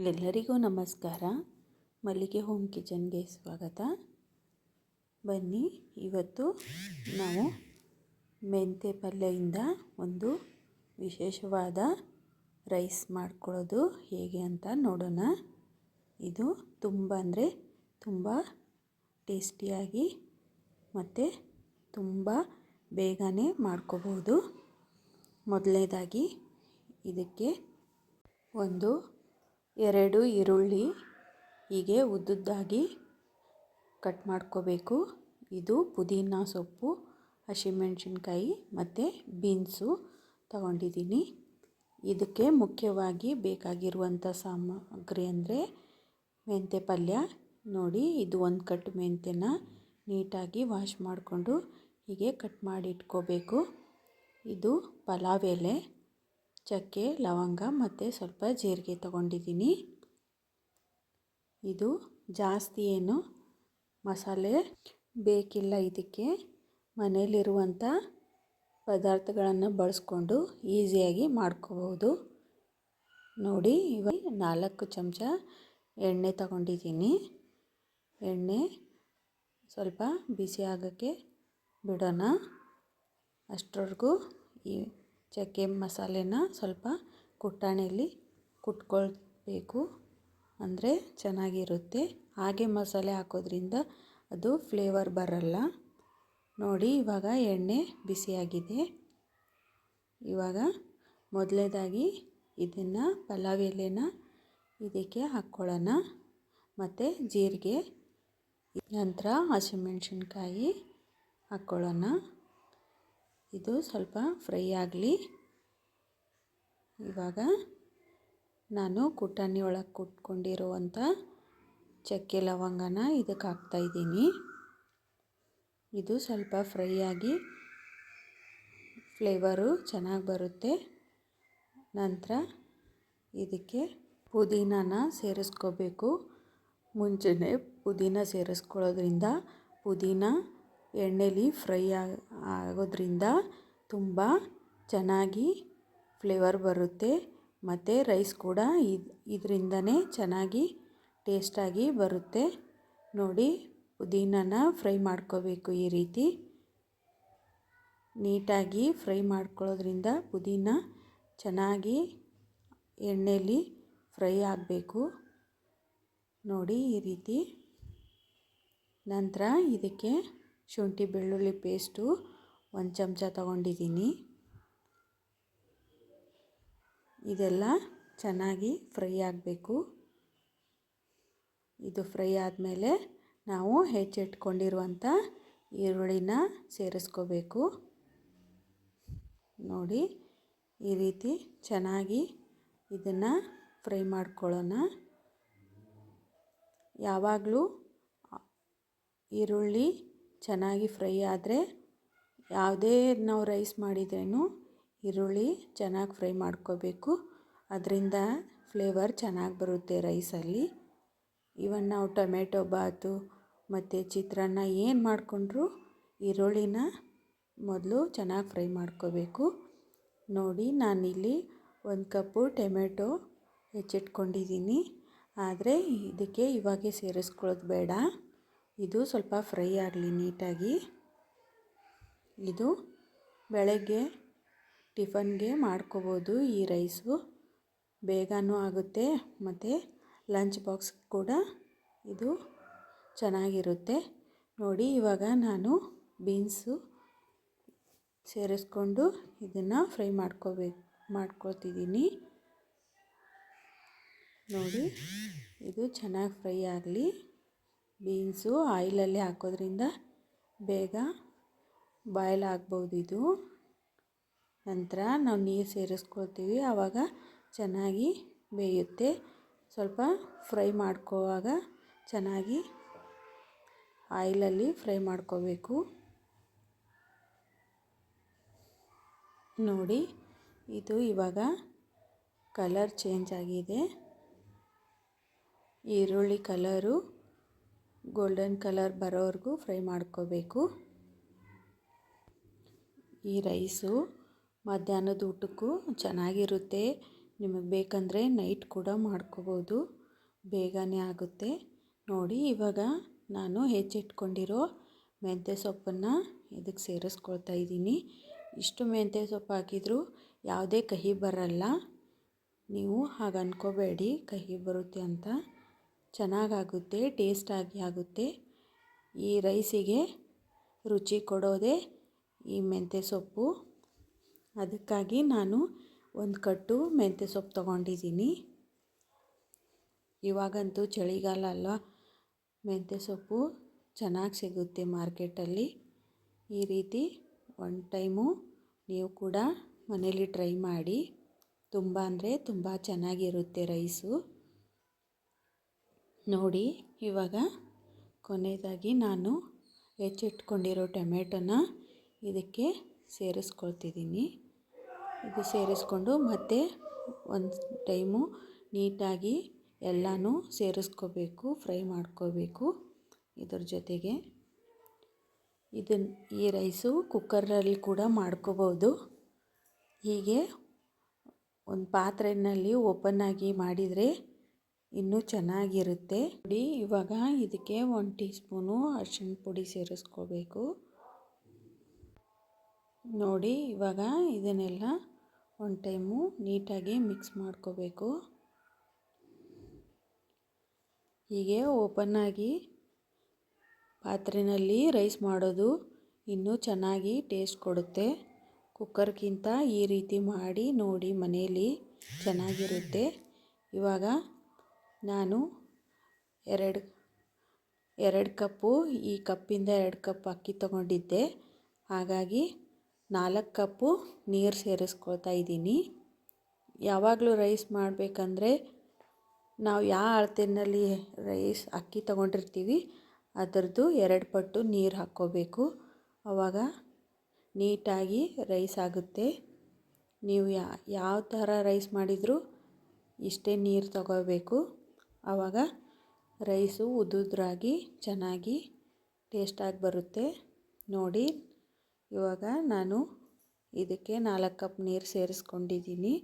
ಎಲ್ಲರಿಗೂ ನಮಸ್ಕಾರ. ಮಲ್ಲಿಗೆ ಹೋಮ್ ಕಿಚನ್ಗೆ ಸ್ವಾಗತ. ಬನ್ನಿ, ಇವತ್ತು ನಾವು ಮೆಂತೆ ಪಲ್ಯದಿಂದ ಒಂದು ವಿಶೇಷವಾದ ರೈಸ್ ಮಾಡ್ಕೊಳ್ಳೋದು ಹೇಗೆ ಅಂತ ನೋಡೋಣ. ಇದು ತುಂಬ ಅಂದರೆ ತುಂಬ ಟೇಸ್ಟಿಯಾಗಿ ಮತ್ತು ತುಂಬ ಬೇಗನೆ ಮಾಡ್ಕೋಬೋದು. ಮೊದಲನೇದಾಗಿ ಇದಕ್ಕೆ ಒಂದು ಎರಡು ಈರುಳ್ಳಿ ಹೀಗೆ ಉದ್ದುದ್ದಾಗಿ ಕಟ್ ಮಾಡ್ಕೋಬೇಕು. ಇದು ಪುದೀನ ಸೊಪ್ಪು, ಹಸಿಮೆಣ್ಸಿನ್ಕಾಯಿ ಮತ್ತು ಬೀನ್ಸು ತಗೊಂಡಿದ್ದೀನಿ. ಇದಕ್ಕೆ ಮುಖ್ಯವಾಗಿ ಬೇಕಾಗಿರುವಂಥ ಸಾಮಗ್ರಿ ಅಂದರೆ ಮೆಂತ್ಯ ಪಲ್ಯ. ನೋಡಿ, ಇದು ಒಂದು ಕಟ್ಟು ಮೆಂತ್ಯನ ನೀಟಾಗಿ ವಾಶ್ ಮಾಡಿಕೊಂಡು ಹೀಗೆ ಕಟ್ ಮಾಡಿ ಇಟ್ಕೋಬೇಕು ಇದು ಪಲಾವ್ ಎಲೆ. ಚಕ್ಕೆ, ಲವಂಗ ಮತ್ತು ಸ್ವಲ್ಪ ಜೀರಿಗೆ ತಗೊಂಡಿದ್ದೀನಿ. ಇದು ಜಾಸ್ತಿ ಏನು ಮಸಾಲೆ ಬೇಕಿಲ್ಲ ಇದಕ್ಕೆ. ಮನೆಯಲ್ಲಿರುವಂಥ ಪದಾರ್ಥಗಳನ್ನು ಬಳಸ್ಕೊಂಡು ಈಸಿಯಾಗಿ ಮಾಡ್ಕೋಬೋದು. ನೋಡಿ, ಇವಾಗ ನಾಲ್ಕು ಚಮಚ ಎಣ್ಣೆ ತಗೊಂಡಿದ್ದೀನಿ. ಎಣ್ಣೆ ಸ್ವಲ್ಪ ಬಿಸಿ ಆಗೋಕ್ಕೆ ಬಿಡೋಣ. ಅಷ್ಟರವರೆಗೂ ಈ ಚಕ್ಕೆ ಮಸಾಲೆನ ಸ್ವಲ್ಪ ಕುಟ್ಟಾಣಿಯಲ್ಲಿ ಕುಟ್ಕೊಳ್ಬೇಕು. ಅಂದರೆ ಚೆನ್ನಾಗಿರುತ್ತೆ. ಹಾಗೆ ಮಸಾಲೆ ಹಾಕೋದ್ರಿಂದ ಅದು ಫ್ಲೇವರ್ ಬರಲ್ಲ. ನೋಡಿ, ಇವಾಗ ಎಣ್ಣೆ ಬಿಸಿಯಾಗಿದೆ. ಇವಾಗ ಮೊದಲೇದಾಗಿ ಇದನ್ನು ಪಲಾವ್ ಎಲೆನ ಇದಕ್ಕೆ ಹಾಕ್ಕೊಳ್ಳೋಣ. ಮತ್ತು ಜೀರಿಗೆ, ನಂತರ ಹಸಿಮೆಣ್ಸಿನ್ಕಾಯಿ ಹಾಕ್ಕೊಳ್ಳೋಣ. ಇದು ಸ್ವಲ್ಪ ಫ್ರೈ ಆಗಲಿ. ಇವಾಗ ನಾನು ಕುಟಾಣಿ ಒಳಗೆ ಕುಟ್ಕೊಂಡಿರುವಂಥ ಚಕ್ಕೆ ಲವಂಗನ ಇದಕ್ಕೆ ಹಾಕ್ತಾಯಿದ್ದೀನಿ ಇದು ಸ್ವಲ್ಪ ಫ್ರೈ ಆಗಿ ಫ್ಲೇವರು ಚೆನ್ನಾಗಿ ಬರುತ್ತೆ. ನಂತರ ಇದಕ್ಕೆ ಪುದೀನಾನ ಸೇರಿಸ್ಕೋಬೇಕು. ಮುಂಚೆನೇ ಪುದೀನ ಸೇರಿಸ್ಕೊಳ್ಳೋದ್ರಿಂದ ಪುದೀನ ಎಣ್ಣೆಲಿ ಫ್ರೈ ಆಗೋದ್ರಿಂದ ತುಂಬ ಚೆನ್ನಾಗಿ ಫ್ಲೇವರ್ ಬರುತ್ತೆ. ಮತ್ತು ರೈಸ್ ಕೂಡ ಇದು, ಇದರಿಂದನೇ ಚೆನ್ನಾಗಿ ಟೇಸ್ಟಾಗಿ ಬರುತ್ತೆ. ನೋಡಿ, ಪುದೀನನ ಫ್ರೈ ಮಾಡ್ಕೋಬೇಕು ಈ ರೀತಿ. ನೀಟಾಗಿ ಫ್ರೈ ಮಾಡ್ಕೊಳ್ಳೋದ್ರಿಂದ ಪುದೀನ ಚೆನ್ನಾಗಿ ಎಣ್ಣೆಲಿ ಫ್ರೈ ಆಗಬೇಕು. ನೋಡಿ ಈ ರೀತಿ. ನಂತರ ಇದಕ್ಕೆ ಶುಂಠಿ, ಬೆಳ್ಳುಳ್ಳಿ ಪೇಸ್ಟು, ಒಂದು ಚಮಚ ತಗೊಂಡಿದ್ದೀನಿ. ಇದೆಲ್ಲ ಚೆನ್ನಾಗಿ ಫ್ರೈ ಆಗಬೇಕು. ಇದು ಫ್ರೈ ಆದಮೇಲೆ ನಾವು ಹೆಚ್ಚಿಟ್ಕೊಂಡಿರುವಂಥ ಈರುಳ್ಳಿನ ಸೇರಿಸ್ಕೋಬೇಕು. ನೋಡಿ, ಈ ರೀತಿ ಚೆನ್ನಾಗಿ ಇದನ್ನು ಫ್ರೈ ಮಾಡ್ಕೊಳ್ಳೋಣ. ಯಾವಾಗಲೂ ಈರುಳ್ಳಿ ಚೆನ್ನಾಗಿ ಫ್ರೈ ಆದರೆ ಯಾವುದೇ ನಾವು ರೈಸ್ ಮಾಡಿದ್ರೂ ಈರುಳ್ಳಿ ಚೆನ್ನಾಗಿ ಫ್ರೈ ಮಾಡ್ಕೋಬೇಕು. ಅದರಿಂದ ಫ್ಲೇವರ್ ಚೆನ್ನಾಗಿ ಬರುತ್ತೆ ರೈಸಲ್ಲಿ. ಇವನ್ ನಾವು ಟೊಮೆಟೊ, ಬಾತು ಮತ್ತು ಚಿತ್ರಾನ್ನ ಏನು ಮಾಡಿಕೊಂಡ್ರು ಈರುಳ್ಳಿನ ಮೊದಲು ಚೆನ್ನಾಗಿ ಫ್ರೈ ಮಾಡ್ಕೋಬೇಕು. ನೋಡಿ ನಾನಿಲ್ಲಿ ಒಂದು ಕಪ್ಪು ಟೊಮೆಟೊ ಹೆಚ್ಚಿಟ್ಕೊಂಡಿದ್ದೀನಿ. ಆದರೆ ಇದಕ್ಕೆ ಇವಾಗೆ ಸೇರಿಸ್ಕೊಳ್ಳೋದು ಬೇಡ. ಇದು ಸ್ವಲ್ಪ ಫ್ರೈ ಆಗಲಿ ನೀಟಾಗಿ. ಇದು ಬೆಳಗ್ಗೆ ಟಿಫನ್ಗೆ ಮಾಡ್ಕೋಬೋದು ಈ ರೈಸು. ಬೇಗನೂ ಆಗುತ್ತೆ ಮತ್ತು ಲಂಚ್ ಬಾಕ್ಸ್ ಕೂಡ ಇದು ಚೆನ್ನಾಗಿರುತ್ತೆ. ನೋಡಿ ಇವಾಗ ನಾನು ಬೀನ್ಸು ಸೇರಿಸ್ಕೊಂಡು ಇದನ್ನು ಫ್ರೈ ಮಾಡ್ಕೋಬೇಕು ಮಾಡ್ಕೋತಿದ್ದೀನಿ. ನೋಡಿ, ಇದು ಚೆನ್ನಾಗಿ ಫ್ರೈ ಆಗಲಿ. ಬೀನ್ಸು ಆಯಿಲಲ್ಲಿ ಹಾಕೋದ್ರಿಂದ ಬೇಗ ಬಾಯ್ಲ್ ಆಗ್ಬೋದು ಇದು. ನಂತರ ನಾವು ನೀರು ಸೇರಿಸ್ಕೊಳ್ತೀವಿ. ಆವಾಗ ಚೆನ್ನಾಗಿ ಬೇಯುತ್ತೆ. ಸ್ವಲ್ಪ ಫ್ರೈ ಮಾಡ್ಕೋವಾಗ ಚೆನ್ನಾಗಿ ಆಯಿಲಲ್ಲಿ ಫ್ರೈ ಮಾಡ್ಕೋಬೇಕು. ನೋಡಿ, ಇದು ಇವಾಗ ಕಲರ್ ಚೇಂಜ್ ಆಗಿದೆ. ಈರುಳ್ಳಿ ಕಲರು ಗೋಲ್ಡನ್ ಕಲರ್ ಬರೋವರೆಗೂ ಫ್ರೈ ಮಾಡ್ಕೋಬೇಕು. ಈ ರೈಸು ಮಧ್ಯಾಹ್ನದ ಊಟಕ್ಕೂ ಚೆನ್ನಾಗಿರುತ್ತೆ. ನಿಮಗೆ ಬೇಕಂದರೆ ನೈಟ್ ಕೂಡ ಮಾಡ್ಕೋಬೋದು. ಬೇಗನೆ ಆಗುತ್ತೆ. ನೋಡಿ, ಇವಾಗ ನಾನು ಹೆಚ್ಚಿಟ್ಕೊಂಡಿರೋ ಮೆಂತ್ಯ ಸೊಪ್ಪನ್ನು ಇದಕ್ಕೆ ಸೇರಿಸ್ಕೊಳ್ತಾ ಇದ್ದೀನಿ. ಇಷ್ಟು ಮೆಂತ್ಯ ಸೊಪ್ಪು ಹಾಕಿದರೂ ಯಾವುದೇ ಕಹಿ ಬರಲ್ಲ. ನೀವು ಹಾಗೆ ಅಂದ್ಕೋಬೇಡಿ ಕಹಿ ಬರುತ್ತೆ ಅಂತ. ಚೆನ್ನಾಗಾಗುತ್ತೆ, ಟೇಸ್ಟಾಗಿ ಆಗುತ್ತೆ. ಈ ರೈಸಿಗೆ ರುಚಿ ಕೊಡೋದೇ ಈ ಮೆಂತ್ಯ ಸೊಪ್ಪು. ಅದಕ್ಕಾಗಿ ನಾನು ಒಂದು ಕಟ್ಟು ಮೆಂತ್ಯ ಸೊಪ್ಪು ತಗೊಂಡಿದ್ದೀನಿ. ಇವಾಗಂತೂ ಚಳಿಗಾಲ ಅಲ್ಲ ಮೆಂತ್ಯ ಸೊಪ್ಪು ಚೆನ್ನಾಗಿ ಸಿಗುತ್ತೆ ಮಾರ್ಕೆಟಲ್ಲಿ. ಈ ರೀತಿ ಒನ್ ಟೈಮು ನೀವು ಕೂಡ ಮನೇಲಿ ಟ್ರೈ ಮಾಡಿ. ತುಂಬ ಅಂದರೆ ತುಂಬ ಚೆನ್ನಾಗಿರುತ್ತೆ ರೈಸು. ನೋಡಿ, ಇವಾಗ ಕೊನೆಯದಾಗಿ ನಾನು ಹೆಚ್ಚಿಟ್ಕೊಂಡಿರೋ ಟೊಮೆಟೊನ ಇದಕ್ಕೆ ಸೇರಿಸ್ಕೊಳ್ತಿದ್ದೀನಿ. ಇದು ಸೇರಿಸ್ಕೊಂಡು ಮತ್ತೆ ಒಂದು ಟೈಮು ನೀಟಾಗಿ ಎಲ್ಲನೂ ಸೇರಿಸ್ಕೋಬೇಕು, ಫ್ರೈ ಮಾಡ್ಕೋಬೇಕು ಇದ್ರ ಜೊತೆಗೆ. ಇದನ್ನು ಈ ರೈಸು ಕುಕ್ಕರಲ್ಲಿ ಕೂಡ ಮಾಡ್ಕೋಬೋದು. ಹೀಗೆ ಒಂದು ಪಾತ್ರೆಯಲ್ಲಿ ಓಪನ್ ಆಗಿ ಮಾಡಿದರೆ ಇನ್ನೂ ಚೆನ್ನಾಗಿರುತ್ತೆ. ನೋಡಿ, ಇವಾಗ ಇದಕ್ಕೆ ಒನ್ ಟೀ ಸ್ಪೂನು ಅರಿಶಿಣ ಪುಡಿ ಸೇರಿಸ್ಕೋಬೇಕು. ನೋಡಿ, ಇವಾಗ ಇದನ್ನೆಲ್ಲ ಒನ್ ಟೈಮು ನೀಟಾಗಿ ಮಿಕ್ಸ್ ಮಾಡ್ಕೋಬೇಕು. ಹೀಗೆ ಓಪನ್ನಾಗಿ ಪಾತ್ರೆಯಲ್ಲಿ ರೈಸ್ ಮಾಡೋದು ಇನ್ನೂ ಚೆನ್ನಾಗಿ ಟೇಸ್ಟ್ ಕೊಡುತ್ತೆ. ಕುಕ್ಕರ್ಗಿಂತ ಈ ರೀತಿ ಮಾಡಿ ನೋಡಿ ಮನೆಯಲ್ಲಿ ಚೆನ್ನಾಗಿರುತ್ತೆ. ಇವಾಗ ನಾನು ಎರಡು ಎರಡು ಕಪ್ಪು, ಈ ಕಪ್ಪಿಂದ ಎರಡು ಕಪ್ ಅಕ್ಕಿ ತೊಗೊಂಡಿದ್ದೆ. ಹಾಗಾಗಿ ನಾಲ್ಕು ಕಪ್ಪು ನೀರು ಸೇರಿಸ್ಕೊಳ್ತಾ ಇದ್ದೀನಿ. ಯಾವಾಗಲೂ ರೈಸ್ ಮಾಡಬೇಕಂದ್ರೆ ನಾವು ಯಾವ ಅಳತೆಯಲ್ಲಿ ರೈಸ್ ಅಕ್ಕಿ ತೊಗೊಂಡಿರ್ತೀವಿ, ಅದರದ್ದು ಎರಡು ಪಟ್ಟು ನೀರು ಹಾಕ್ಕೋಬೇಕು. ಆವಾಗ ನೀಟಾಗಿ ರೈಸ್ ಆಗುತ್ತೆ. ನೀವು ಯಾವ ಥರ ರೈಸ್ ಮಾಡಿದರೂ ಇಷ್ಟೇ ನೀರು ತಗೋಬೇಕು. ಆವಾಗ ರೈಸು ಉದುದ್ರಾಗಿ ಚೆನ್ನಾಗಿ ಟೇಸ್ಟಾಗಿ ಬರುತ್ತೆ. ನೋಡಿ, ಇವಾಗ ನಾನು ಇದಕ್ಕೆ ನಾಲ್ಕು ಕಪ್ ನೀರು ಸೇರಿಸ್ಕೊಂಡಿದ್ದೀನಿ.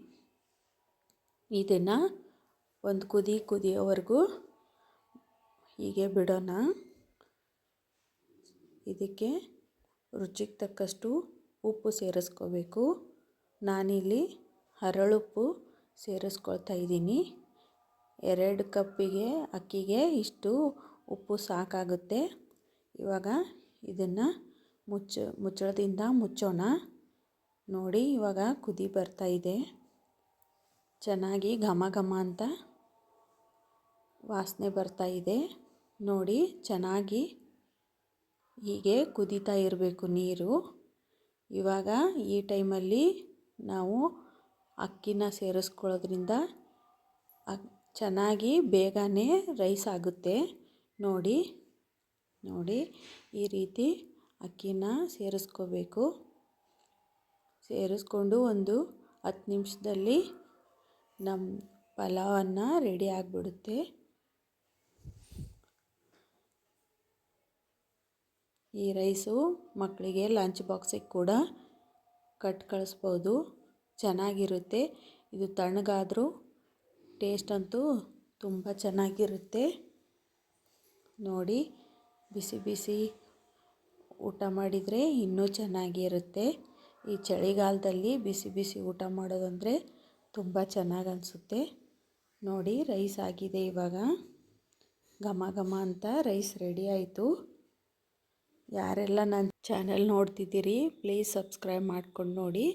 ಇದನ್ನು ಒಂದು ಕುದಿ ಕುದಿಯೋವರೆಗೂ ಹೀಗೆ ಬಿಡೋಣ. ಇದಕ್ಕೆ ರುಚಿಗೆ ತಕ್ಕಷ್ಟು ಉಪ್ಪು ಸೇರಿಸ್ಕೋಬೇಕು. ನಾನಿಲ್ಲಿ ಹರಳುಪ್ಪು ಸೇರಿಸ್ಕೊಳ್ತಾ ಇದ್ದೀನಿ. ಎರಡು ಕಪ್ಪಿಗೆ ಅಕ್ಕಿಗೆ ಇಷ್ಟು ಉಪ್ಪು ಸಾಕಾಗುತ್ತೆ. ಇವಾಗ ಇದನ್ನು ಮುಚ್ಚ, ಮುಚ್ಚಳದಿಂದ ಮುಚ್ಚೋಣ. ನೋಡಿ ಇವಾಗ ಕುದಿ ಬರ್ತಾ ಇದೆ. ಚೆನ್ನಾಗಿ ಘಮ ಘಮ ಅಂತ ವಾಸನೆ ಬರ್ತಾ ಇದೆ. ನೋಡಿ ಚೆನ್ನಾಗಿ ಹೀಗೆ ಕುದೀತಾ ಇರಬೇಕು ನೀರು. ಇವಾಗ ಈ ಟೈಮಲ್ಲಿ ನಾವು ಅಕ್ಕಿನ ಸೇರಿಸ್ಕೊಳ್ಳೋದ್ರಿಂದ ಚೆನ್ನಾಗಿ ಬೇಗನೆ ರೈಸ್ ಆಗುತ್ತೆ. ನೋಡಿ ನೋಡಿ, ಈ ರೀತಿ ಅಕ್ಕಿನ ಸೇರಿಸ್ಕೋಬೇಕು. ಸೇರಿಸ್ಕೊಂಡು ಒಂದು ಹತ್ತು ನಿಮಿಷದಲ್ಲಿ ನಮ್ಮ ಪಲಾವನ್ನು ರೆಡಿ ಆಗಿಬಿಡುತ್ತೆ. ಈ ರೈಸು ಮಕ್ಕಳಿಗೆ ಲಂಚ್ ಬಾಕ್ಸಿಗೆ ಕೂಡ ಕಟ್ ಕಳಿಸ್ಬೋದು. ಚೆನ್ನಾಗಿರುತ್ತೆ. ಇದು ತಣ್ಣಗಾದರೂ ಟೇಸ್ಟ್ ಅಂತೂ ತುಂಬ ಚೆನ್ನಾಗಿರುತ್ತೆ. ನೋಡಿ, ಬಿಸಿ ಬಿಸಿ ಊಟ ಮಾಡಿದರೆ ಇನ್ನೂ ಚೆನ್ನಾಗಿರುತ್ತೆ. ಈ ಚಳಿಗಾಲದಲ್ಲಿ ಬಿಸಿ ಬಿಸಿ ಊಟ ಮಾಡೋದಂದರೆ ತುಂಬ ಚೆನ್ನಾಗಿ ಅನಿಸುತ್ತೆ. ನೋಡಿ, ರೈಸ್ ಆಗಿದೆ ಇವಾಗ. ಘಮ ಘಮ ಅಂತ ರೈಸ್ ರೆಡಿ ಆಯಿತು. ಯಾರೆಲ್ಲ ನನ್ನ ಚಾನಲ್ ನೋಡ್ತಿದ್ದೀರಿ, ಪ್ಲೀಸ್ ಸಬ್ಸ್ಕ್ರೈಬ್ ಮಾಡ್ಕೊಂಡು ನೋಡಿ.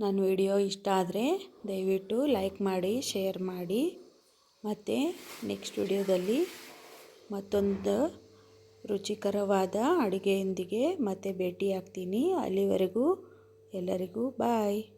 ನನ್ನ ವಿಡಿಯೋ ಇಷ್ಟ ಆದರೆ ದಯವಿಟ್ಟು ಲೈಕ್ ಮಾಡಿ, ಶೇರ್ ಮಾಡಿ. ಮತ್ತು ನೆಕ್ಸ್ಟ್ ವಿಡಿಯೋದಲ್ಲಿ ಮತ್ತೊಂದು ರುಚಿಕರವಾದ ಅಡುಗೆಯೊಂದಿಗೆ ಮತ್ತೆ ಭೇಟಿಯಾಗ್ತೀನಿ. ಅಲ್ಲಿವರೆಗೂ ಎಲ್ಲರಿಗೂ ಬಾಯ್.